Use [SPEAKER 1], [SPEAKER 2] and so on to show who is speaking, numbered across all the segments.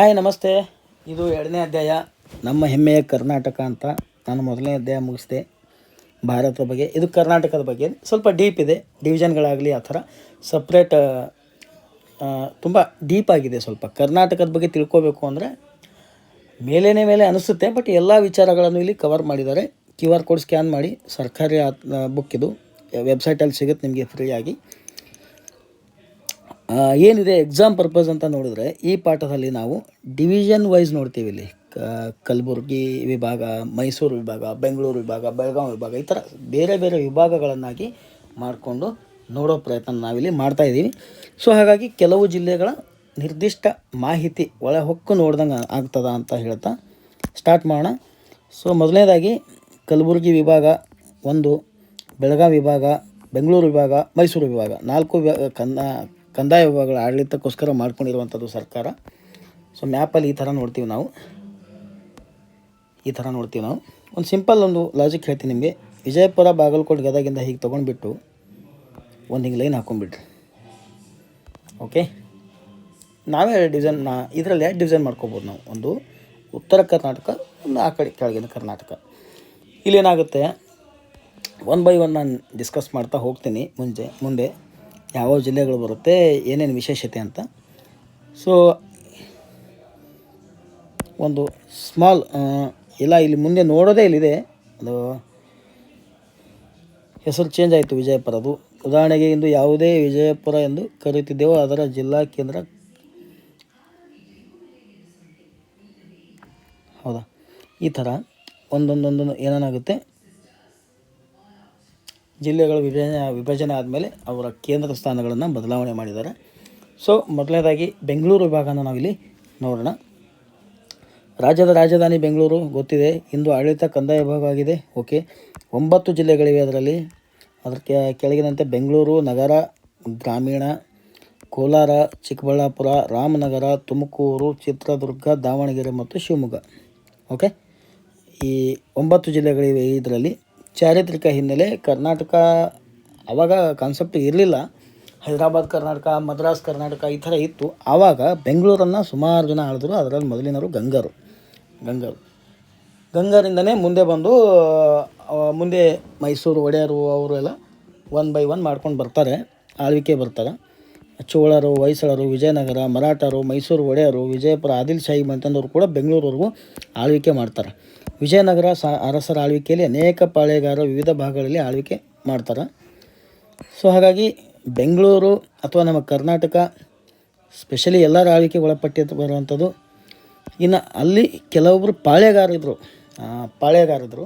[SPEAKER 1] Hi ನಮಸ್ತೆ. ಇದು ಎರಡನೇ ಅಧ್ಯಾಯ. ನಮ್ಮ ಹೆಮ್ಮೆಯ ಕರ್ನಾಟಕ ಅಂತ ನಾನು ಮೊದಲನೇ ಅಧ್ಯಾಯ ಮುಗಿಸಿದೆ. ಭಾರತದ ಬಗ್ಗೆ, ಇದು ಕರ್ನಾಟಕದ ಬಗ್ಗೆ. ಸ್ವಲ್ಪ ಡೀಪ್ ಇದೆ. ಡಿವಿಷನ್ಗಳಾಗಲಿ ಆ ಥರ ಸಪ್ರೇಟ್ ತುಂಬ ಡೀಪ್ ಆಗಿದೆ ಸ್ವಲ್ಪ. ಕರ್ನಾಟಕದ ಬಗ್ಗೆ ತಿಳ್ಕೋಬೇಕು ಅಂದರೆ ಮೇಲೇನೇ ಮೇಲೆ ಅನಿಸುತ್ತೆ ಬಟ್ ಎಲ್ಲ ವಿಚಾರಗಳನ್ನು ಇಲ್ಲಿ ಕವರ್ ಮಾಡಿದ್ದಾರೆ. ಕ್ಯೂ ಆರ್ ಕೋಡ್ ಸ್ಕ್ಯಾನ್ ಮಾಡಿ. ಸರ್ಕಾರಿ ಬುಕ್ ಇದು. ವೆಬ್ಸೈಟಲ್ಲಿ ಸಿಗುತ್ತೆ, ನಿಮಗೆ ಫ್ರೀಯಾಗಿ ಏನಿದೆ ಎಕ್ಸಾಮ್ ಪರ್ಪಸ್ ಅಂತ ನೋಡಿದ್ರೆ ಈ ಪಾಠದಲ್ಲಿ ನಾವು ಡಿವಿಷನ್ ವೈಸ್ ನೋಡ್ತೀವಿ ಇಲ್ಲಿ. ಕಲಬುರಗಿ ವಿಭಾಗ, ಮೈಸೂರು ವಿಭಾಗ, ಬೆಂಗಳೂರು ವಿಭಾಗ, ಬೆಳಗಾವಿ ವಿಭಾಗ, ಈ ಥರ ಬೇರೆ ಬೇರೆ ವಿಭಾಗಗಳನ್ನಾಗಿ ಮಾಡಿಕೊಂಡು ನೋಡೋ ಪ್ರಯತ್ನ ನಾವಿಲ್ಲಿ ಮಾಡ್ತಾ ಇದ್ದೀವಿ. ಸೊ ಹಾಗಾಗಿ ಕೆಲವು ಜಿಲ್ಲೆಗಳ ನಿರ್ದಿಷ್ಟ ಮಾಹಿತಿ ಒಳ ಹೊಕ್ಕು ನೋಡ್ದಂಗೆ ಆಗ್ತದ ಅಂತ ಹೇಳ್ತಾ ಸ್ಟಾರ್ಟ್ ಮಾಡೋಣ. ಸೊ ಮೊದಲನೇದಾಗಿ ಕಲಬುರಗಿ ವಿಭಾಗ ಒಂದು, ಬೆಳಗಾವಿ ವಿಭಾಗ, ಬೆಂಗಳೂರು ವಿಭಾಗ, ಮೈಸೂರು ವಿಭಾಗ ನಾಲ್ಕು ವಿಭಾಗ ಕಂದ ಕಂದಾಯ ವಿಭಾಗಗಳ ಆಡಳಿತಕ್ಕೋಸ್ಕರ ಮಾಡ್ಕೊಂಡಿರುವಂಥದ್ದು ಸರ್ಕಾರ. ಸೊ ಮ್ಯಾಪಲ್ಲಿ ಈ ಥರ ನೋಡ್ತೀವಿ ನಾವು. ಈ ಥರ ನೋಡ್ತೀವಿ ನಾವು. ಒಂದು ಸಿಂಪಲ್ ಒಂದು ಲಾಜಿಕ್ ಹೇಳ್ತೀನಿ ನಿಮಗೆ. ವಿಜಯಪುರ ಬಾಗಲಕೋಟೆ ಗದಗಿಂದ ಹೀಗೆ ತೊಗೊಂಡ್ಬಿಟ್ಟು ಒಂದು ಹಿಂಗೆ ಲೈನ್ ಹಾಕೊಂಡ್ಬಿಟ್ರಿ ಓಕೆ ನಾವೇ ಡಿಸೈನ್ ನಾ ಇದರಲ್ಲಿ ಎರಡು ಡಿಸೈನ್ ಮಾಡ್ಕೋಬೋದು ನಾವು. ಒಂದು ಉತ್ತರ ಕರ್ನಾಟಕ, ಒಂದು ಆ ಕಡೆ ಕೆಳಗಿನ ಕರ್ನಾಟಕ. ಇಲ್ಲೇನಾಗುತ್ತೆ? ಒನ್ ಬೈ ಒನ್ ನಾನು ಡಿಸ್ಕಸ್ ಮಾಡ್ತಾ ಹೋಗ್ತೀನಿ ಮುಂಜೆ ಮುಂದೆ. ಯಾವ ಜಿಲ್ಲೆಗಳು ಬರುತ್ತೆ, ಏನೇನು ವಿಶೇಷತೆ ಅಂತ. ಸೊ ಒಂದು ಸ್ಮಾಲ್ ಇಲ್ಲ, ಇಲ್ಲಿ ಮುಂದೆ ನೋಡೋದೇ ಇಲ್ಲಿದೆ. ಅದು ಹೆಸರು ಚೇಂಜ್ ಆಯಿತು ವಿಜಯಪುರದು ಉದಾಹರಣೆಗೆ ಇಂದು ಯಾವುದೇ ವಿಜಯಪುರ ಎಂದು ಕರೆಯುತ್ತಿದ್ದೇವೋ, ಅದರ ಜಿಲ್ಲಾ ಕೇಂದ್ರ ಹೌದಾ? ಈ ಥರ ಒಂದೊಂದೊಂದೊಂದು ಏನೇನಾಗುತ್ತೆ? ಜಿಲ್ಲೆಗಳ ವಿಭಜನೆ ವಿಭಜನೆ ಆದಮೇಲೆ ಅವರ ಕೇಂದ್ರ ಸ್ಥಾನಗಳನ್ನು ಬದಲಾವಣೆ ಮಾಡಿದ್ದಾರೆ. ಸೊ ಮೊದಲನೇದಾಗಿ ಬೆಂಗಳೂರು ವಿಭಾಗನ ನಾವಿಲ್ಲಿ ನೋಡೋಣ. ರಾಜ್ಯದ ರಾಜಧಾನಿ ಬೆಂಗಳೂರು ಗೊತ್ತಿದೆ. ಇಂದು ಆಡಳಿತ ಕಂದಾಯ ವಿಭಾಗ ಆಗಿದೆ. ಓಕೆ ಒಂಬತ್ತು ಜಿಲ್ಲೆಗಳಿವೆ ಅದರಲ್ಲಿ. ಅದರ ಕೆಳಗಿನಂತೆ ಬೆಂಗಳೂರು, ನಗರ, ಗ್ರಾಮೀಣ, ಕೋಲಾರ, ಚಿಕ್ಕಬಳ್ಳಾಪುರ, ರಾಮನಗರ, ತುಮಕೂರು, ಚಿತ್ರದುರ್ಗ, ದಾವಣಗೆರೆ ಮತ್ತು ಶಿವಮೊಗ್ಗ. ಓಕೆ ಈ ಒಂಬತ್ತು ಜಿಲ್ಲೆಗಳಿವೆ ಇದರಲ್ಲಿ. ಚಾರಿತ್ರಿಕ ಹಿನ್ನೆಲೆ ಕರ್ನಾಟಕ ಆವಾಗ ಕಾನ್ಸೆಪ್ಟ್ ಇರಲಿಲ್ಲ. ಹೈದರಾಬಾದ್ ಕರ್ನಾಟಕ, ಮದ್ರಾಸ್ ಕರ್ನಾಟಕ ಈ ಥರ ಇತ್ತು. ಆವಾಗ ಬೆಂಗಳೂರನ್ನು ಸುಮಾರು ಜನ ಆಳಿದ್ರು. ಅದರಲ್ಲಿ ಮೊದಲಿನವರು ಗಂಗರು. ಗಂಗರು. ಗಂಗರಿಂದನೇ ಮುಂದೆ ಬಂದು ಮುಂದೆ ಮೈಸೂರು, ಒಡೆಯರು ಅವರು ಎಲ್ಲ ಒನ್ ಬೈ ಒನ್ ಮಾಡ್ಕೊಂಡು ಬರ್ತಾರೆ. ಆಳ್ವಿಕೆ ಬರ್ತಾರೆ. ಚೋಳರು, ಹೊಯ್ಸಳರು, ವಿಜಯನಗರ, ಮರಾಠರು, ಮೈಸೂರು ಒಡೆಯರು, ವಿಜಯಪುರ ಆದಿಲ್ ಶಾಹಿ ಮಂತಂದವರು ಕೂಡ ಬೆಂಗಳೂರವರೆಗೂ ಆಳ್ವಿಕೆ ಮಾಡ್ತಾರೆ. ವಿಜಯನಗರ ಸ, ಅರಸರ ಆಳ್ವಿಕೆಯಲ್ಲಿ ಅನೇಕ ಪಾಳೆಗಾರರು ವಿವಿಧ ಭಾಗಗಳಲ್ಲಿ ಆಳ್ವಿಕೆ ಮಾಡ್ತಾರೆ. ಸೊ ಹಾಗಾಗಿ ಬೆಂಗಳೂರು ಅಥವಾ ನಮ್ಮ ಕರ್ನಾಟಕ ಸ್ಪೆಷಲಿ ಎಲ್ಲರ ಆಳ್ವಿಕೆ ಒಳಪಟ್ಟಿ ಬರುವಂಥದ್ದು, ಇನ್ನು ಅಲ್ಲಿ ಕೆಲವೊಬ್ಬರು ಪಾಳೆಗಾರಿದ್ರು ಪಾಳೆಗಾರಿದ್ರು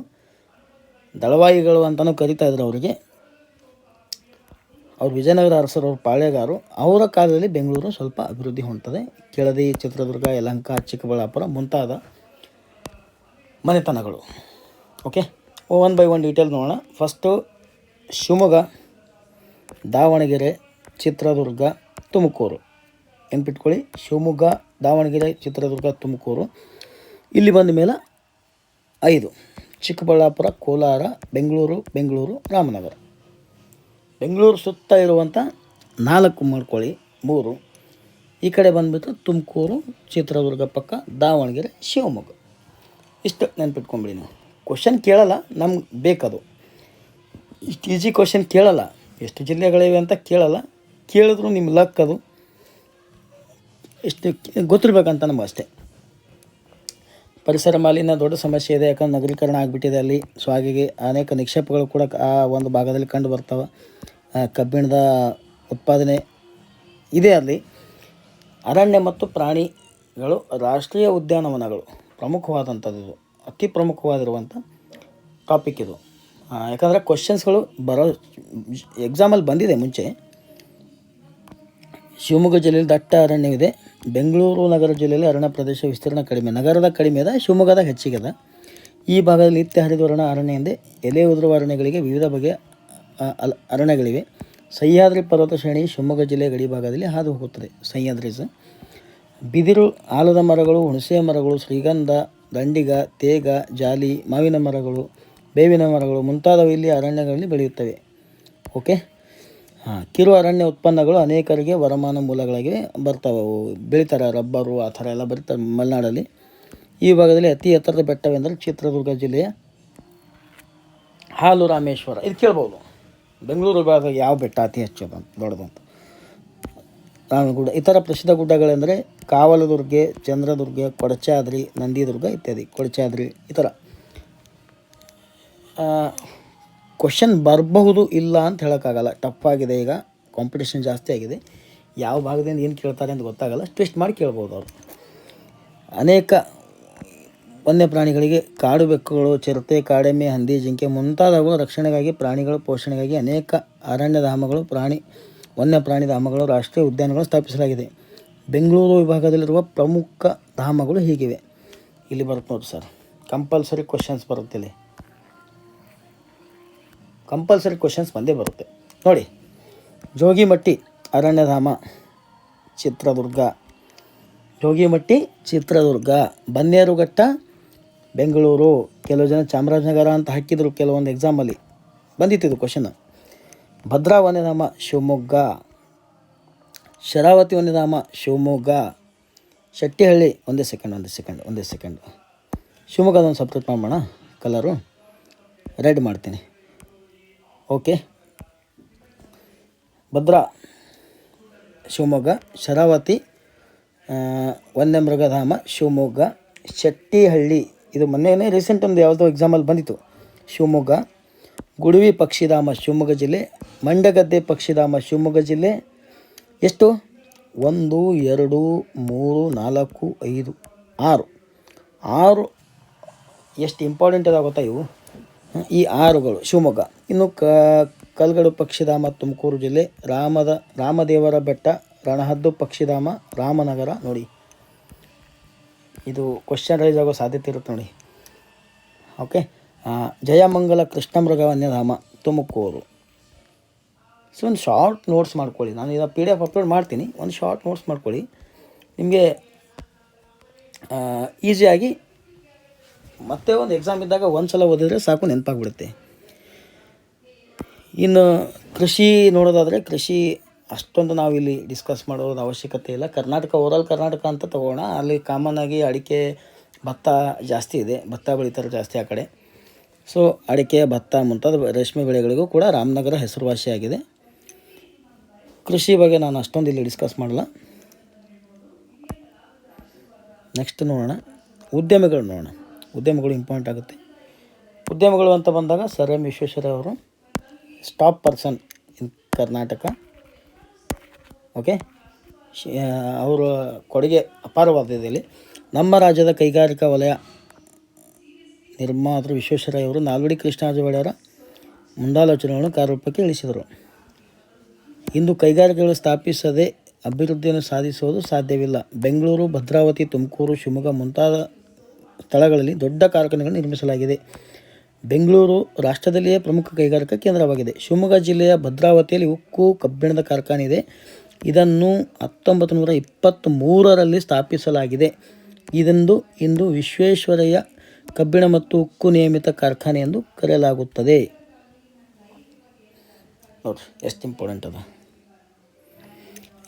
[SPEAKER 1] ದಳವಾಯಿಗಳು ಅಂತಲೂ ಕರಿತಾ ಇದ್ರು ಅವರಿಗೆ. ಅವ್ರು ವಿಜಯನಗರ ಅರಸರು ಅವ್ರ ಪಾಳೆಗಾರು ಅವರ ಕಾಲದಲ್ಲಿ ಬೆಂಗಳೂರು ಸ್ವಲ್ಪ ಅಭಿವೃದ್ಧಿ ಹೊಂದ್ತದೆ. ಕೆಳದಿ, ಚಿತ್ರದುರ್ಗ, ಯಲಹಂಕ, ಚಿಕ್ಕಬಳ್ಳಾಪುರ ಮುಂತಾದ ಮನೆತನಗಳು. Okay one by one detail ನೋಡೋಣ. ಫಸ್ಟು ಶಿವಮೊಗ್ಗ, ದಾವಣಗೆರೆ, ಚಿತ್ರದುರ್ಗ, ತುಮಕೂರು. ನೆನ್ಪಿಟ್ಕೊಳ್ಳಿ, ಶಿವಮೊಗ್ಗ, ದಾವಣಗೆರೆ, ಚಿತ್ರದುರ್ಗ, ತುಮಕೂರು. ಇಲ್ಲಿ ಬಂದ ಮೇಲೆ ಐದು. ಚಿಕ್ಕಬಳ್ಳಾಪುರ, ಕೋಲಾರ, ಬೆಂಗಳೂರು ಬೆಂಗಳೂರು, ರಾಮನಗರ. ಬೆಂಗಳೂರು ಸುತ್ತ ಇರುವಂಥ ನಾಲ್ಕು ಮಾಡ್ಕೊಳ್ಳಿ. ಮೂರು. ಈ ಕಡೆ ಬಂದುಬಿಟ್ಟು ತುಮಕೂರು, ಚಿತ್ರದುರ್ಗ ಪಕ್ಕ, ದಾವಣಗೆರೆ, ಶಿವಮೊಗ್ಗ. ಇಷ್ಟು ನೆನ್ಪಿಟ್ಕೊಂಬಿಡಿ ನೀವು. ಕ್ವಶನ್ ಕೇಳಲ್ಲ, ನಮ್ಗೆ ಬೇಕದು. ಇಷ್ಟು ಈಜಿ ಕ್ವಶನ್ ಕೇಳಲ್ಲ. ಎಷ್ಟು ಜಿಲ್ಲೆಗಳಿವೆ ಅಂತ ಕೇಳಲ್ಲ. ಕೇಳಿದ್ರು ನಿಮ್ಮ ಲಕ್ ಅದು. ಎಷ್ಟು ಗೊತ್ತಿರ್ಬೇಕಂತ ನಮ್ಗೆ ಅಷ್ಟೇ. ಪರಿಸರ ಮಾಲಿನ್ಯ ದೊಡ್ಡ ಸಮಸ್ಯೆ ಇದೆ, ಯಾಕಂದ್ರೆ ನಗರೀಕರಣ ಆಗಿಬಿಟ್ಟಿದೆ ಅಲ್ಲಿ. ಸೊ ಹಾಗಾಗಿ ಅನೇಕ ನಿಕ್ಷೇಪಗಳು ಕೂಡ ಆ ಒಂದು ಭಾಗದಲ್ಲಿ ಕಂಡು ಬರ್ತವೆ. ಕಬ್ಬಿಣದ ಉತ್ಪಾದನೆ ಇದೆ ಅಲ್ಲಿ. ಅರಣ್ಯ ಮತ್ತು ಪ್ರಾಣಿಗಳು ರಾಷ್ಟ್ರೀಯ ಉದ್ಯಾನವನಗಳು. ಪ್ರಮುಖವಾದಂಥದ್ದು ಅತಿ ಪ್ರಮುಖವಾಗಿರುವಂಥ ಟಾಪಿಕ್ ಇದು. ಯಾಕಂದರೆ ಕ್ವಶನ್ಸ್ಗಳು ಬರೋ ಎಕ್ಸಾಮಲ್ಲಿ ಬಂದಿದೆ ಮುಂಚೆ. ಶಿವಮೊಗ್ಗ ಜಿಲ್ಲೆಯಲ್ಲಿ ದಟ್ಟ ಅರಣ್ಯವಿದೆ. ಬೆಂಗಳೂರು ನಗರ ಜಿಲ್ಲೆಯಲ್ಲಿ ಅರಣ್ಯ ಪ್ರದೇಶ ವಿಸ್ತೀರ್ಣ ಕಡಿಮೆ. ನಗರದ ಕಡಿಮೆ ಅದ ಶಿವಮೊಗ್ಗದಾಗ ಹೆಚ್ಚಿಗೆ ಅದ. ಈ ಭಾಗದಲ್ಲಿ ನಿತ್ಯ ಹರಿದ್ವರ್ಣ ಅರಣ್ಯ ಎಂದೇ ಎಲೆ ಉದುರುವ ಅರಣ್ಯಗಳಿಗೆ ವಿವಿಧ ಬಗೆಯ ಅರಣ್ಯಗಳಿವೆ. ಸಹ್ಯಾದ್ರಿ ಪರ್ವತ ಶ್ರೇಣಿ ಶಿವಮೊಗ್ಗ ಜಿಲ್ಲೆಯ ಗಡಿ ಭಾಗದಲ್ಲಿ ಹಾದು ಹೋಗುತ್ತದೆ. ಸಹ್ಯಾದ್ರೀಸ್ ಬಿದಿರು, ಆಲದ ಮರಗಳು, ಹುಣಸೆ ಮರಗಳು, ಶ್ರೀಗಂಧ, ದಂಡಿಗ, ತೇಗ, ಜಾಲಿ, ಮಾವಿನ ಮರಗಳು, ಬೇವಿನ ಮರಗಳು ಮುಂತಾದವು ಇಲ್ಲಿ ಅರಣ್ಯಗಳಲ್ಲಿ ಬೆಳೆಯುತ್ತವೆ. ಓಕೆ ಹಾಂ, ಕಿರು ಅರಣ್ಯ ಉತ್ಪನ್ನಗಳು ಅನೇಕರಿಗೆ ವರಮಾನ ಮೂಲಗಳಾಗಿ ಬರ್ತವೆ. ಬೆಳೀತಾರೆ, ರಬ್ಬರು, ಆ ಥರ ಎಲ್ಲ ಬರೀತಾರೆ ಮಲೆನಾಡಲ್ಲಿ. ಈ ಭಾಗದಲ್ಲಿ ಅತಿ ಎತ್ತರದ ಬೆಟ್ಟವೆಂದರೆ ಚಿತ್ರದುರ್ಗ ಜಿಲ್ಲೆಯ ಹಾಲು ರಾಮೇಶ್ವರ. ಇದು ಕೇಳ್ಬೋದು. ಬೆಂಗಳೂರು ಭಾಗದಾಗ ಯಾವ ಬೆಟ್ಟ ಅತಿ ಹೆಚ್ಚು ದೊಡ್ಡದಂತ ರಾಮಗುಡ್ಡ ಇತರ ಪ್ರಸಿದ್ಧ ಗುಡ್ಡಗಳೆಂದರೆ ಕಾವಲದುರ್ಗೆ, ಚಂದ್ರದುರ್ಗೆ, ಕೊಡಚಾದ್ರಿ, ನಂದಿದುರ್ಗ ಇತ್ಯಾದಿ. ಕೊಡಚಾದ್ರಿ ಈ ಥರ ಕ್ವಶನ್ ಬರಬಹುದು ಇಲ್ಲ ಅಂತ ಹೇಳೋಕ್ಕಾಗಲ್ಲ. ಟಫ್ ಆಗಿದೆ ಈಗ. ಕಾಂಪಿಟೇಷನ್ ಜಾಸ್ತಿ ಆಗಿದೆ. ಯಾವ ಭಾಗದಿಂದ ಏನು ಕೇಳ್ತಾರೆ ಅಂತ ಗೊತ್ತಾಗಲ್ಲ. ಟ್ವಿಸ್ಟ್ ಮಾಡಿ ಕೇಳ್ಬೋದು ಅವರು. ಅನೇಕ ವನ್ಯ ಪ್ರಾಣಿಗಳಿಗೆ ಕಾಡು ಬೆಕ್ಕುಗಳು, ಚಿರತೆ, ಕಾಡೆಮ್ಮೆ, ಹಂದಿ, ಜಿಂಕೆ ಮುಂತಾದವುಗಳ ರಕ್ಷಣೆಗಾಗಿ, ಪ್ರಾಣಿಗಳ ಪೋಷಣೆಗಾಗಿ ಅನೇಕ ಅರಣ್ಯಧಾಮಗಳು ಪ್ರಾಣಿ ವನ್ಯ ಪ್ರಾಣಿ ಧಾಮಗಳು ರಾಷ್ಟ್ರೀಯ ಉದ್ಯಾನಗಳು ಸ್ಥಾಪಿಸಲಾಗಿದೆ. ಬೆಂಗಳೂರು ವಿಭಾಗದಲ್ಲಿರುವ ಪ್ರಮುಖ ಧಾಮಗಳು ಹೀಗಿವೆ. ಇಲ್ಲಿ ಬರುತ್ತೆ ನೋಡಿ ಸರ್. ಕಂಪಲ್ಸರಿ ಕ್ವಶನ್ಸ್ ಬರುತ್ತೆ ಇಲ್ಲಿ. ಕಂಪಲ್ಸರಿ ಕ್ವಶನ್ಸ್ ಬಂದೇ ಬರುತ್ತೆ. ನೋಡಿ, ಜೋಗಿಮಟ್ಟಿ ಅರಣ್ಯಧಾಮ, ಚಿತ್ರದುರ್ಗ. ಜೋಗಿಮಟ್ಟಿ, ಚಿತ್ರದುರ್ಗ. ಬನ್ನೇರುಘಟ್ಟ, ಬೆಂಗಳೂರು. ಕೆಲವು ಜನ ಚಾಮರಾಜನಗರ ಅಂತ ಹಾಕಿದರು ಕೆಲವೊಂದು ಎಕ್ಸಾಮಲ್ಲಿ ಬಂದಿತ್ತು ಇದು ಕ್ವಶನ್ ಭದ್ರಾ ವನ್ಯಧಾಮ ಶಿವಮೊಗ್ಗ. ಶರಾವತಿ ವನ್ಯಧಾಮ ಶಿವಮೊಗ್ಗ. ಶೆಟ್ಟಿಹಳ್ಳಿ, ಒಂದೇ ಸೆಕೆಂಡ್ ಒಂದೇ ಸೆಕೆಂಡ್ ಒಂದೇ ಸೆಕೆಂಡ್ ಶಿವಮೊಗ್ಗದೊಂದು ಸಪ್ರೇಟ್ ಮಾಡೋಣ ಕಲರು ರೆಡ್ ಮಾಡ್ತೀನಿ. ಓಕೆ ಭದ್ರಾ, ಶಿವಮೊಗ್ಗ. ಶರಾವತಿ ವನ್ಯಮೃಗಧಾಮ ಶಿವಮೊಗ್ಗ. ಶೆಟ್ಟಿಹಳ್ಳಿ, ಇದು ಮೊನ್ನೆನೇ ರೀಸೆಂಟ್ ಒಂದು ಯಾವುದೋ ಎಕ್ಸಾಮಲ್ಲಿ ಬಂದಿತ್ತು. ಶಿವಮೊಗ್ಗ. ಗುಡುವಿ ಪಕ್ಷಿಧಾಮ ಶಿವಮೊಗ್ಗ ಜಿಲ್ಲೆ, ಮಂಡಗದ್ದೆ ಪಕ್ಷಿಧಾಮ ಶಿವಮೊಗ್ಗ ಜಿಲ್ಲೆ. ಎಷ್ಟು? ಒಂದು, ಎರಡು, ಮೂರು, ನಾಲ್ಕು, ಐದು, ಆರು. ಆರು ಎಷ್ಟು ಇಂಪಾರ್ಟೆಂಟ್ ಅದ ಗೊತ್ತಾ ಇವು? ಈ ಆರುಗಳು ಶಿವಮೊಗ್ಗ. ಇನ್ನು ಕ, ಕಲ್ಗಡು ಪಕ್ಷಿಧಾಮ ತುಮಕೂರು ಜಿಲ್ಲೆ, ರಾಮದ, ರಾಮದೇವರ ಬೆಟ್ಟ, ರಣಹದ್ದು ಪಕ್ಷಿಧಾಮ, ರಾಮನಗರ ನೋಡಿ. ಇದು ಕ್ವಶನ್ ರೈಸ್ ಆಗೋ ಸಾಧ್ಯತೆ ಇರುತ್ತೆ ನೋಡಿ. ಓಕೆ ಜಯಮಂಗಲ ಕೃಷ್ಣಮೃಗ ಧಾಮ ತುಮಕೂರು. ಸೊ ಒಂದು ಶಾರ್ಟ್ ನೋಟ್ಸ್ ಮಾಡ್ಕೊಳ್ಳಿ. ನಾನು ಇದನ್ನು ಪಿ ಡಿ ಎಫ್ ಅಪ್ಲೋಡ್ ಮಾಡ್ತೀನಿ. ಒಂದು ಶಾರ್ಟ್ ನೋಟ್ಸ್ ಮಾಡ್ಕೊಳ್ಳಿ. ನಿಮಗೆ ಈಸಿಯಾಗಿ ಮತ್ತೆ ಒಂದು ಎಕ್ಸಾಮ್ ಇದ್ದಾಗ ಒಂದು ಸಲ ಓದಿದ್ರೆ ಸಾಕು, ನೆನಪಾಗ್ಬಿಡುತ್ತೆ. ಇನ್ನು ಕೃಷಿ ನೋಡೋದಾದರೆ ಕೃಷಿ ಅಷ್ಟೊಂದು ನಾವಿಲ್ಲಿ ಡಿಸ್ಕಸ್ ಮಾಡೋದು ಅವಶ್ಯಕತೆ ಇಲ್ಲ. ಕರ್ನಾಟಕ ಓರಲ್ ಕರ್ನಾಟಕ ಅಂತ ತಗೋಣ. ಅಲ್ಲಿ ಕಾಮನ್ ಆಗಿ ಅಡಿಕೆ, ಭತ್ತ ಜಾಸ್ತಿ ಇದೆ. ಭತ್ತ ಬೆಳೀತಾರೆ ಜಾಸ್ತಿ ಆ ಕಡೆ. ಸೊ ಅಡಿಕೆ, ಭತ್ತ ಮುಂತಾದ ರೇಷ್ಮೆ ಬೆಳೆಗಳಿಗೂ ಕೂಡ ರಾಮನಗರ ಹೆಸರುವಾಸಿಯಾಗಿದೆ. ಕೃಷಿ ಬಗ್ಗೆ ನಾನು ಅಷ್ಟೊಂದು ಇಲ್ಲಿ ಡಿಸ್ಕಸ್ ಮಾಡಲ್ಲ. ನೆಕ್ಸ್ಟ್ ನೋಡೋಣ. ಉದ್ಯಮಿಗಳು ನೋಡೋಣ. ಉದ್ಯಮಗಳು ಇಂಪಾರ್ಟೆಂಟ್ ಆಗುತ್ತೆ. ಉದ್ಯಮಗಳು ಅಂತ ಬಂದಾಗ ಸರ್ ಎಂ ವಿಶ್ವೇಶ್ವರಯ್ಯ ಅವರು stop person in Karnataka okay ಅವರ ಕೊಡುಗೆ ಅಪಾರವಾದ ಇಲ್ಲಿ. ನಮ್ಮ ರಾಜ್ಯದ ಕೈಗಾರಿಕಾ ವಲಯ ನಿರ್ಮಾತೃ ವಿಶ್ವೇಶ್ವರಯ್ಯ ಅವರು ನಾಲ್ವಡಿ ಕೃಷ್ಣರಾಜ ಮುಂದಾಲೋಚನೆಗಳನ್ನು ಕಾರ್ಯರೂಪಕ್ಕೆ ಇಳಿಸಿದರು. ಇಂದು ಕೈಗಾರಿಕೆಗಳು ಸ್ಥಾಪಿಸದೆ ಅಭಿವೃದ್ಧಿಯನ್ನು ಸಾಧಿಸುವುದು ಸಾಧ್ಯವಿಲ್ಲ. ಬೆಂಗಳೂರು, ಭದ್ರಾವತಿ, ತುಮಕೂರು, ಶಿವಮೊಗ್ಗ ಮುಂತಾದ ಸ್ಥಳಗಳಲ್ಲಿ ದೊಡ್ಡ ಕಾರ್ಖಾನೆಗಳನ್ನು ನಿರ್ಮಿಸಲಾಗಿದೆ. ಬೆಂಗಳೂರು ರಾಷ್ಟ್ರದಲ್ಲಿಯೇ ಪ್ರಮುಖ ಕೈಗಾರಿಕಾ ಕೇಂದ್ರವಾಗಿದೆ. ಶಿವಮೊಗ್ಗ ಜಿಲ್ಲೆಯ ಭದ್ರಾವತಿಯಲ್ಲಿ ಉಕ್ಕು ಕಬ್ಬಿಣದ ಕಾರ್ಖಾನೆ ಇದೆ. ಇದನ್ನು ಹತ್ತೊಂಬತ್ತು ನೂರ ಇಪ್ಪತ್ತ್ಮೂರರಲ್ಲಿ ಸ್ಥಾಪಿಸಲಾಗಿದೆ. ಇದೊಂದು ಇಂದು ವಿಶ್ವೇಶ್ವರಯ್ಯ ಕಬ್ಬಿಣ ಮತ್ತು ಉಕ್ಕು ನಿಯಮಿತ ಕಾರ್ಖಾನೆ ಎಂದು ಕರೆಯಲಾಗುತ್ತದೆ. ಎಷ್ಟು ಇಂಪಾರ್ಟೆಂಟ್ ಅದ.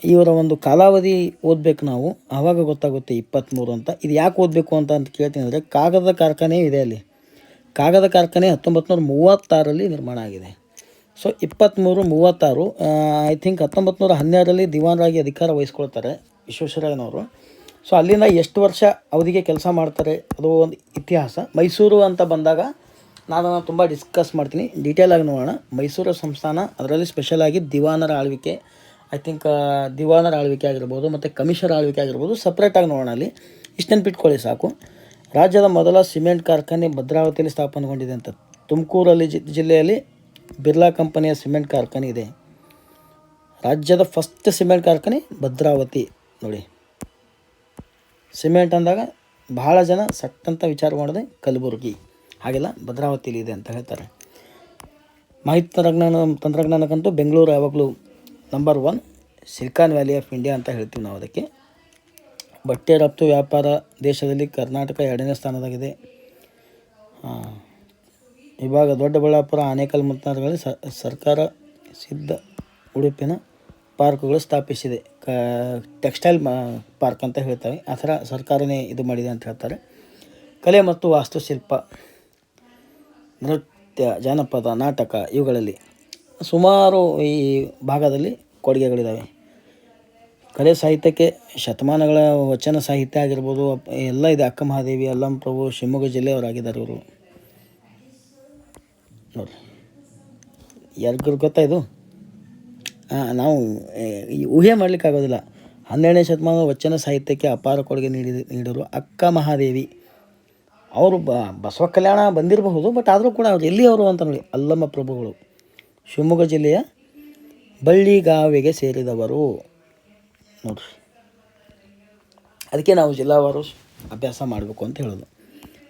[SPEAKER 1] ಇವರ ಒಂದು ಕಾಲಾವಧಿ ಓದಬೇಕು ನಾವು. ಆವಾಗ ಗೊತ್ತಾಗುತ್ತೆ ಇಪ್ಪತ್ತ್ಮೂರು ಅಂತ. ಇದು ಯಾಕೆ ಓದಬೇಕು ಅಂತ ಅಂತ ಕೇಳ್ತೀನಿ ಅಂದರೆ, ಕಾಗದ ಕಾರ್ಖಾನೆ ಇದೆ ಅಲ್ಲಿ. ಕಾಗದ ಕಾರ್ಖಾನೆ ಹತ್ತೊಂಬತ್ತು ನೂರ ಮೂವತ್ತಾರರಲ್ಲಿ ನಿರ್ಮಾಣ ಆಗಿದೆ. ಸೊ ಇಪ್ಪತ್ತ್ಮೂರು ಮೂವತ್ತಾರು ಐ ಥಿಂಕ್ ಹತ್ತೊಂಬತ್ತು ನೂರ ಹನ್ನೆರಡರಲ್ಲಿ ದಿವಾನರಾಗಿ ಅಧಿಕಾರ ವಹಿಸ್ಕೊಳ್ತಾರೆ ವಿಶ್ವೇಶ್ವರಯ್ಯನವರು. ಸೊ ಅಲ್ಲಿಂದ ಎಷ್ಟು ವರ್ಷ ಅವಧಿಗೆ ಕೆಲಸ ಮಾಡ್ತಾರೆ, ಅದು ಒಂದು ಇತಿಹಾಸ. ಮೈಸೂರು ಅಂತ ಬಂದಾಗ ನಾನು ತುಂಬ ಡಿಸ್ಕಸ್ ಮಾಡ್ತೀನಿ. ಡೀಟೇಲ್ ಆಗಿ ನೋಡೋಣ. ಮೈಸೂರು ಸಂಸ್ಥಾನ ಅದರಲ್ಲಿ ಸ್ಪೆಷಲ್ ಆಗಿ ದಿವಾನರ ಆಳ್ವಿಕೆ ಐ ಥಿಂಕ್ ದಿವಾನರ ಆಳ್ವಿಕೆ ಆಗಿರ್ಬೋದು, ಮತ್ತು ಕಮಿಷನರ್ ಆಳ್ವಿಕೆ ಆಗಿರ್ಬೋದು ಸಪ್ರೇಟಾಗಿ ನೋಡೋಣ ಅಲ್ಲಿ. ಇಷ್ಟನ್ನು ಬಿಟ್ಕೊಳ್ಳಿ ಸಾಕು. ರಾಜ್ಯದ ಮೊದಲ ಸಿಮೆಂಟ್ ಕಾರ್ಖಾನೆ ಭದ್ರಾವತಿಯಲ್ಲಿ ಸ್ಥಾಪನೆಗೊಂಡಿದೆ ಅಂತ. ತುಮಕೂರಲ್ಲಿ ಜಿಲ್ಲೆಯಲ್ಲಿ ಬಿರ್ಲಾ ಕಂಪನಿಯ ಸಿಮೆಂಟ್ ಕಾರ್ಖಾನೆ ಇದೆ. ರಾಜ್ಯದ ಫಸ್ಟ್ ಸಿಮೆಂಟ್ ಕಾರ್ಖಾನೆ ಭದ್ರಾವತಿ. ನೋಡಿ. ಸಿಮೆಂಟ್ ಅಂದಾಗ ಬಹಳ ಜನ ಸಟ್ಟಂತ ವಿಚಾರ ಮಾಡಿದೆ ಕಲಬುರಗಿ. ಹಾಗೆಲ್ಲ ಭದ್ರಾವತಿಯಲ್ಲಿ ಇದೆ ಅಂತ ಹೇಳ್ತಾರೆ. ಮಾಹಿತಿ ತಂತ್ರಜ್ಞಾನ, ತಂತ್ರಜ್ಞಾನಕ್ಕಂತೂ ಬೆಂಗಳೂರು ಯಾವಾಗಲೂ number one silicon valley of India ಅಂತ ಹೇಳ್ತೀವಿ ನಾವು ಅದಕ್ಕೆ. ಬಟ್ಟೆ ರಫ್ತು ವ್ಯಾಪಾರ ದೇಶದಲ್ಲಿ ಕರ್ನಾಟಕ ಎರಡನೇ ಸ್ಥಾನದಾಗಿದೆ. ಇವಾಗ ದೊಡ್ಡಬಳ್ಳಾಪುರ, ಆನೇಕಲ್ ಮುಂತಾದಗಳಲ್ಲಿ ಸರ್ಕಾರ ಸಿದ್ಧ ಉಡುಪಿನ ಪಾರ್ಕ್ಗಳು ಸ್ಥಾಪಿಸಿದೆ. ಟೆಕ್ಸ್ಟೈಲ್ ಪಾರ್ಕ್ ಅಂತ ಹೇಳ್ತಾರೆ ಆ ಥರ ಸರ್ಕಾರನೇ ಇದು ಮಾಡಿದೆ ಅಂತ ಹೇಳ್ತಾರೆ. ಕಲೆ ಮತ್ತು ವಾಸ್ತುಶಿಲ್ಪ, ನೃತ್ಯ, ಜಾನಪದ, ನಾಟಕ ಇವುಗಳಲ್ಲಿ ಸುಮಾರು ಈ ಭಾಗದಲ್ಲಿ ಕೊಡುಗೆಗಳಿದ್ದಾವೆ ಕಲೆ ಸಾಹಿತ್ಯಕ್ಕೆ ಶತಮಾನಗಳ ವಚನ ಸಾಹಿತ್ಯ ಆಗಿರ್ಬೋದು, ಎಲ್ಲ ಇದೆ. ಅಕ್ಕ ಮಹಾದೇವಿ, ಅಲ್ಲಂ ಪ್ರಭು, ಶಿವಮೊಗ್ಗ ಜಿಲ್ಲೆಯವರಾಗಿದ್ದಾರೆ ಇವರು. ನೋಡಿರಿ. ಯಾರಿಗೂ ಗೊತ್ತಾ ಇದು? ನಾವು ಊಹೆ ಮಾಡಲಿಕ್ಕಾಗೋದಿಲ್ಲ. ಹನ್ನೆರಡನೇ ಶತಮಾನದ ವಚನ ಸಾಹಿತ್ಯಕ್ಕೆ ಅಪಾರ ಕೊಡುಗೆ ನೀಡಿ ನೀಡಿರುವ ಅಕ್ಕ ಮಹಾದೇವಿ. ಅವರು ಬ, ಬಸವ ಕಲ್ಯಾಣ ಬಂದಿರಬಹುದು, ಬಟ್ ಆದರೂ ಕೂಡ ಅವ್ರು ಎಲ್ಲಿ ಅವರು ಅಂತ ನೋಡಿ, ಅಲ್ಲಮ್ಮ ಪ್ರಭುಗಳು. ಶಿವಮೊಗ್ಗ ಜಿಲ್ಲೆಯ ಬಳ್ಳಿಗಾವಿಗೆ ಸೇರಿದವರು. ನೋಡ್ರಿ. ಅದಕ್ಕೆ ನಾವು ಜಿಲ್ಲಾವಾರು ಅಭ್ಯಾಸ ಮಾಡಬೇಕು ಅಂತ ಹೇಳೋದು.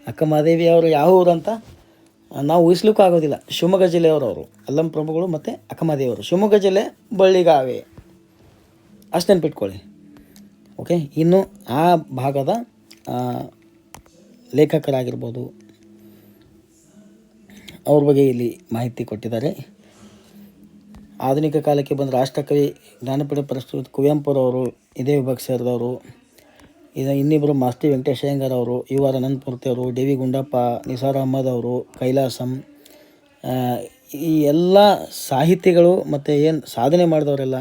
[SPEAKER 1] ಅಕ್ಕ ಮಹಾದೇವಿ ಅವರು ಯಾವ ಊರು ಅಂತ? ನಾವು ಊಹಿಸ್ಲಿಕ್ಕೂ ಆಗೋದಿಲ್ಲ. ಶಿವಮೊಗ್ಗ ಅವರು ಅಲ್ಲಂ ಪ್ರಭುಗಳು ಮತ್ತು ಅಕ್ಕಮದೇವರು ಶಿವಮೊಗ್ಗ ಜಿಲ್ಲೆ ಬಳ್ಳಿಗಾವೆ. ಅಷ್ಟು ನೆನ್ಪಿಟ್ಕೊಳ್ಳಿ. ಓಕೆ ಇನ್ನು ಆ ಭಾಗದ ಲೇಖಕರಾಗಿರ್ಬೋದು, ಅವ್ರ ಬಗ್ಗೆ ಇಲ್ಲಿ ಮಾಹಿತಿ ಕೊಟ್ಟಿದ್ದಾರೆ. ಆಧುನಿಕ ಕಾಲಕ್ಕೆ ಬಂದ ರಾಷ್ಟ್ರಕವಿ ಜ್ಞಾನಪೀಠ ಪ್ರಸ್ತುತ ಕುವೆಂಪುರವರು, ಇದೇ ವಿಭಾಗ ಸೇರಿದವರು. ಇದು ಇನ್ನಿಬ್ಬರು ಮಾಸ್ತಿ ವೆಂಕಟೇಶ್ ಅವರು ಯು ಆರ್ ಅನಂತಮೂರ್ತಿ ಅವರು, ಡಿ ವಿ ಗುಂಡಪ್ಪ, ನಿಸಾರ್ ಅಹಮದ್ ಅವರು, ಕೈಲಾಸಂ ಈ ಎಲ್ಲ ಸಾಹಿತಿಗಳು ಮತ್ತು ಏನು ಸಾಧನೆ ಮಾಡಿದವರೆಲ್ಲ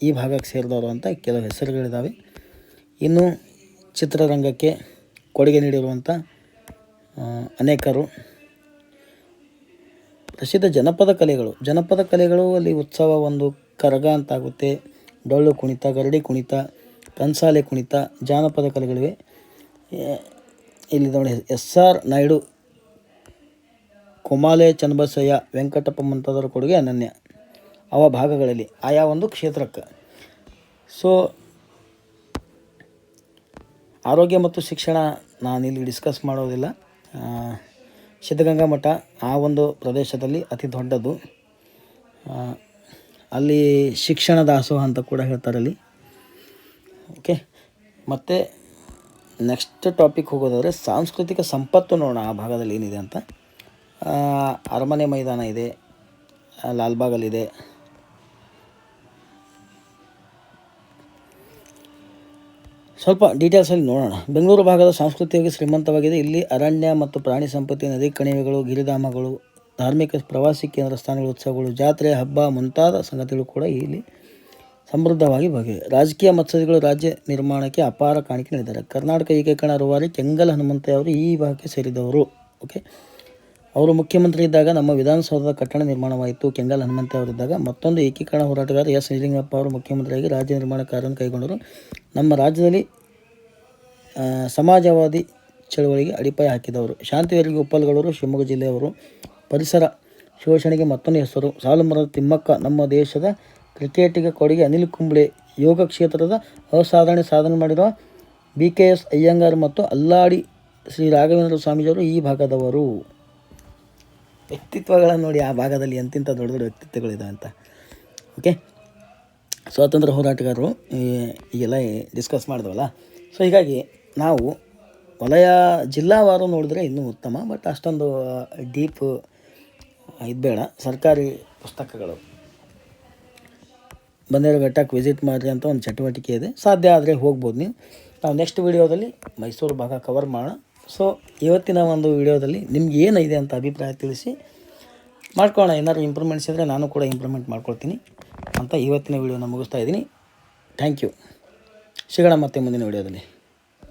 [SPEAKER 1] ಈ ಭಾಗಕ್ಕೆ ಸೇರಿದವರು ಅಂತ ಕೆಲವು ಹೆಸರುಗಳಿದ್ದಾವೆ ಇನ್ನು ಚಿತ್ರರಂಗಕ್ಕೆ ಕೊಡುಗೆ ನೀಡಿರುವಂಥ ಅನೇಕರು. ಪ್ರಸಿದ್ಧ ಜನಪದ ಕಲೆಗಳು. ಜನಪದ ಕಲೆಗಳು ಅಲ್ಲಿ ಉತ್ಸವ ಒಂದು ಕರಗ ಅಂತಾಗುತ್ತೆ ಡೊಳ್ಳು ಕುಣಿತ, ಗರಡಿ ಕುಣಿತ ಕಂಸಾಲೆ ಕುಣಿತ, ಜಾನಪದ ಕಲೆಗಳಿವೆ. ಇಲ್ಲಿ ನೋಡಿ, ಎಸ್ ಆರ್ ನಾಯ್ಡು, ಕುಮಾಲೆ ಚನ್ನಬಸಯ್ಯ, ವೆಂಕಟಪ್ಪ ಮುಂತಾದವರ ಕೊಡುಗೆ ಅನನ್ಯ. ಅವ ಭಾಗಗಳಲ್ಲಿ, ಆಯಾ ಒಂದು ಕ್ಷೇತ್ರಕ್ಕೆ. ಸೊ, ಆರೋಗ್ಯ ಮತ್ತು ಶಿಕ್ಷಣ ನಾನಿಲ್ಲಿ ಡಿಸ್ಕಸ್ ಮಾಡೋದಿಲ್ಲ. ಸಿದ್ಧಗಂಗಾ ಮಠ, ಆ ಒಂದು ಪ್ರದೇಶದಲ್ಲಿ ಅತಿ ದೊಡ್ಡದು. ಅಲ್ಲಿ ಶಿಕ್ಷಣ ದಾಸೋಹ ಅಂತ ಕೂಡ ಹೇಳ್ತಾರೆ ಅಲ್ಲಿ. ಓಕೆ? ಮತ್ತು ನೆಕ್ಸ್ಟ್ ಟಾಪಿಕ್ ಹೋಗೋದಾದರೆ ಸಾಂಸ್ಕೃತಿಕ ಸಂಪತ್ತು ನೋಡೋಣ, ಆ ಭಾಗದಲ್ಲಿ ಏನಿದೆ ಅಂತ. ಅರಮನೆ ಮೈದಾನ ಇದೆ ಲಾಲ್ಬಾಗಲ್ಲಿದೆ ಸ್ವಲ್ಪ ಡೀಟೇಲ್ಸಲ್ಲಿ ನೋಡೋಣ. ಬೆಂಗಳೂರು ಭಾಗದ ಸಾಂಸ್ಕೃತಿಕವಾಗಿ ಶ್ರೀಮಂತವಾಗಿದೆ. ಇಲ್ಲಿ ಅರಣ್ಯ ಮತ್ತು ಪ್ರಾಣಿ ಸಂಪತ್ತಿ ನದಿ ಕಣಿವೆಗಳು, ಗಿರಿಧಾಮಗಳು, ಧಾರ್ಮಿಕ ಪ್ರವಾಸಿ ಕೇಂದ್ರ ಸ್ಥಾನಗಳು, ಉತ್ಸವಗಳು, ಜಾತ್ರೆ, ಹಬ್ಬ ಮುಂತಾದ ಸಂಗತಿಗಳು ಕೂಡ ಇಲ್ಲಿ ಸಮೃದ್ಧವಾಗಿ ಬಗೆ. ರಾಜಕೀಯ ಮತ್ಸದಿಗಳು ರಾಜ್ಯ ನಿರ್ಮಾಣಕ್ಕೆ ಅಪಾರ ಕಾಣಿಕೆ ನೀಡಿದ್ದಾರೆ. ಕರ್ನಾಟಕ ಏಕೀಕರಣ ರೂವಾರಿ ಕೆಂಗಲ್ ಹನುಮಂತಯ್ಯ ಅವರು ಈ ಭಾಗಕ್ಕೆ ಸೇರಿದವರು. ಓಕೆ? ಅವರು ಮುಖ್ಯಮಂತ್ರಿ ಇದ್ದಾಗ ನಮ್ಮ ವಿಧಾನಸೌಧದ ಕಟ್ಟಡ ನಿರ್ಮಾಣವಾಯಿತು. ಕೆಂಗಲ್ ಹನುಮಂತಯ್ಯ ಅವರಿದ್ದಾಗ ಮತ್ತೊಂದು ಏಕೀಕರಣ ಹೋರಾಟಗಾರ ಎಸ್ ನಿಜಲಿಂಗಪ್ಪ ಅವರು ಮುಖ್ಯಮಂತ್ರಿಯಾಗಿ ರಾಜ್ಯ ನಿರ್ಮಾಣ ಕಾರ್ಯವನ್ನು ಕೈಗೊಂಡರು. ನಮ್ಮ ರಾಜ್ಯದಲ್ಲಿ ಸಮಾಜವಾದಿ ಚಳವಳಿಗೆ ಅಡಿಪಾಯ ಹಾಕಿದವರು. ಶಾಂತಿವೇರಿಗೆ ಉಪ್ಪಲ್ಗಳವರು ಶಿವಮೊಗ್ಗ ಜಿಲ್ಲೆಯವರು. ಪರಿಸರ ಶೋಷಣೆಗೆ ಮತ್ತೊಂದು ಹೆಸರು. ಸಾಲುಮರದ ತಿಮ್ಮಕ್ಕ, ನಮ್ಮ ದೇಶದ ಕ್ರಿಕೆಟಿಗೆ ಕೊಡುಗೆ ಅನಿಲ್ ಕುಂಬ್ಳೆ. ಯೋಗ ಕ್ಷೇತ್ರದ ಅಸಾಧಾರಣ ಸಾಧನೆ ಮಾಡಿರುವ ಬಿ ಕೆ ಎಸ್ ಅಯ್ಯಂಗಾರ್ ಮತ್ತು ಅಲ್ಲಾಡಿ ಶ್ರೀ ರಾಘವೇಂದ್ರ ಸ್ವಾಮೀಜಿಯವರು ಈ ಭಾಗದವರು. ವ್ಯಕ್ತಿತ್ವಗಳನ್ನು ನೋಡಿ ಆ ಭಾಗದಲ್ಲಿ ಎಂತಿಂಥ ದೊಡ್ಡ ದೊಡ್ಡ ವ್ಯಕ್ತಿತ್ವಗಳಿದೆ ಅಂತ. ಓಕೆ ಸ್ವಾತಂತ್ರ್ಯ ಹೋರಾಟಗಾರರು ಈಗೆಲ್ಲ ಡಿಸ್ಕಸ್ ಮಾಡಿದವಲ್ಲ. ಸೊ ಹೀಗಾಗಿ ನಾವು ವಲಯ ಜಿಲ್ಲಾವಾರು ನೋಡಿದ್ರೆ ಇನ್ನೂ ಉತ್ತಮ ಬಟ್ ಅಷ್ಟೊಂದು ಡೀಪ್ ಇದು ಬೇಡ ಸರ್ಕಾರಿ ಪುಸ್ತಕಗಳು. ಬಂದೇರು ಘಟ್ಟಕ್ಕೆ ವಿಸಿಟ್ ಮಾಡಿರಿ ಅಂತ ಒಂದು ಚಟುವಟಿಕೆ ಇದೆ. ಸಾಧ್ಯ ಆದರೆ ಹೋಗ್ಬೋದು ನೀವು. ನಾವು ನೆಕ್ಸ್ಟ್ ವೀಡಿಯೋದಲ್ಲಿ ಮೈಸೂರು ಭಾಗ ಕವರ್ ಮಾಡೋಣ. ಸೊ ಇವತ್ತಿನ ಒಂದು ವಿಡಿಯೋದಲ್ಲಿ ನಿಮ್ಗೆ ಏನಿದೆ ಅಂತ ಅಭಿಪ್ರಾಯ ತಿಳಿಸಿ ಮಾಡ್ಕೊಳ್ಳೋಣ. ಏನಾದರೂ ಇಂಪ್ರೂವ್ಮೆಂಟ್ಸ್ ಇದ್ದರೆ ನಾನು ಕೂಡ ಇಂಪ್ರೂವ್ಮೆಂಟ್ ಮಾಡ್ಕೊಳ್ತೀನಿ ಅಂತ ಇವತ್ತಿನ ವೀಡಿಯೋನ ಮುಗಿಸ್ತಾ ಇದ್ದೀನಿ. ಥ್ಯಾಂಕ್ ಯು ಸಿಗೋಣ ಮತ್ತೆ ಮುಂದಿನ ವಿಡಿಯೋದಲ್ಲಿ.